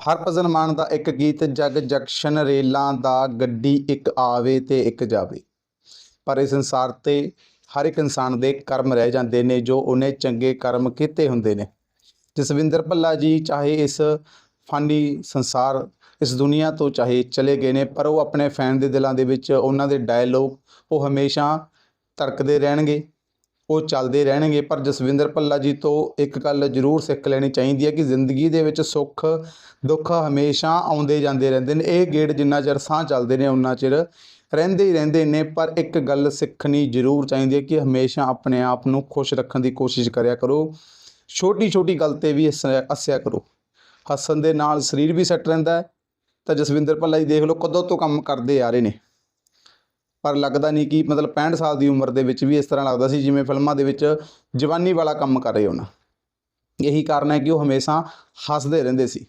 ਹਰਭਜਨ ਮਾਨ ਦਾ ਇੱਕ ਗੀਤ, ਜਗ ਜੰਕਸ਼ਨ ਰੇਲਾਂ ਦਾ ਗੱਡੀ ਇੱਕ ਆਵੇ ਤੇ ਇੱਕ ਜਾਵੇ। ਪਰ ਇਸ ਸੰਸਾਰ ਤੇ ਹਰ ਇੱਕ ਇਨਸਾਨ ਦੇ ਕਰਮ ਰਹਿ ਜਾਂਦੇ ਨੇ, ਜੋ ਉਹਨੇ ਚੰਗੇ ਕਰਮ ਕੀਤੇ ਹੁੰਦੇ ਨੇ। ਜਸਵਿੰਦਰ ਭੱਲਾ ਜੀ ਚਾਹੇ ਇਸ ਫਾਨੀ ਸੰਸਾਰ, ਇਸ ਦੁਨੀਆ ਤੋਂ ਚਾਹੇ ਚਲੇ ਗਏ ਨੇ, ਪਰ ਉਹ ਆਪਣੇ ਫੈਨ ਦੇ ਦਿਲਾਂ ਦੇ ਵਿੱਚ ਉਹਨਾਂ ਦੇ ਡਾਇਲੋਗ ਉਹ ਹਮੇਸ਼ਾ ਧੜਕਦੇ ਰਹਿਣਗੇ। ਉਹ ਚੱਲਦੇ ਰਹਿਣਗੇ। ਪਰ ਜਸਵਿੰਦਰ ਭੱਲਾ ਜੀ ਤੋਂ ਇੱਕ ਗੱਲ ਜ਼ਰੂਰ ਸਿੱਖ ਲੈਣੀ ਚਾਹੀਦੀ ਹੈ ਕਿ ਜ਼ਿੰਦਗੀ ਦੇ ਵਿੱਚ ਸੁੱਖ, ਦੁੱਖ ਹਮੇਸ਼ਾ ਆਉਂਦੇ ਜਾਂਦੇ ਰਹਿੰਦੇ ਨੇ। ਇਹ ਗੇੜ ਜਿੰਨਾ ਚਿਰ ਸਾਹ ਚੱਲਦੇ ਨੇ ਉਨਾ ਚਿਰ ਰਹਿੰਦੇ ਹੀ ਰਹਿੰਦੇ ਨੇ। ਪਰ ਇੱਕ ਗੱਲ ਸਿੱਖਣੀ ਜ਼ਰੂਰ ਚਾਹੀਦੀ ਹੈ ਕਿ ਹਮੇਸ਼ਾ ਆਪਣੇ ਆਪ ਨੂੰ ਖੁਸ਼ ਰੱਖਣ ਦੀ ਕੋਸ਼ਿਸ਼ ਕਰਿਆ ਕਰੋ। ਛੋਟੀ ਛੋਟੀ ਗੱਲ ਤੇ ਵੀ ਹੱਸ- ਹੱਸਿਆ ਕਰੋ। ਹੱਸਣ ਦੇ ਨਾਲ ਸਰੀਰ ਵੀ ਸੈੱਟ ਰਹਿੰਦਾ ਹੈ। ਤਾਂ ਜਸਵਿੰਦਰ ਭੱਲਾ ਜੀ ਦੇਖ ਲਓ ਕਦੋਂ ਤੋਂ ਕੰਮ ਕਰਦੇ ਆ ਰਹੇ ਨੇ। ਪਰ ਲੱਗਦਾ ਨਹੀਂ ਕਿ ਮਤਲਬ 65 ਸਾਲ ਦੀ ਉਮਰ ਦੇ ਵਿੱਚ ਵੀ ਇਸ ਤਰ੍ਹਾਂ ਲੱਗਦਾ ਸੀ, ਜਿਵੇਂ ਫਿਲਮਾਂ ਦੇ ਵਿੱਚ ਜਵਾਨੀ ਵਾਲਾ ਕੰਮ ਕਰ ਰਹੇ ਹੋਣ ਇਹੀ ਕਾਰਨ ਹੈ ਕਿ ਉਹ ਹਮੇਸ਼ਾ ਹੱਸਦੇ ਰਹਿੰਦੇ ਸੀ।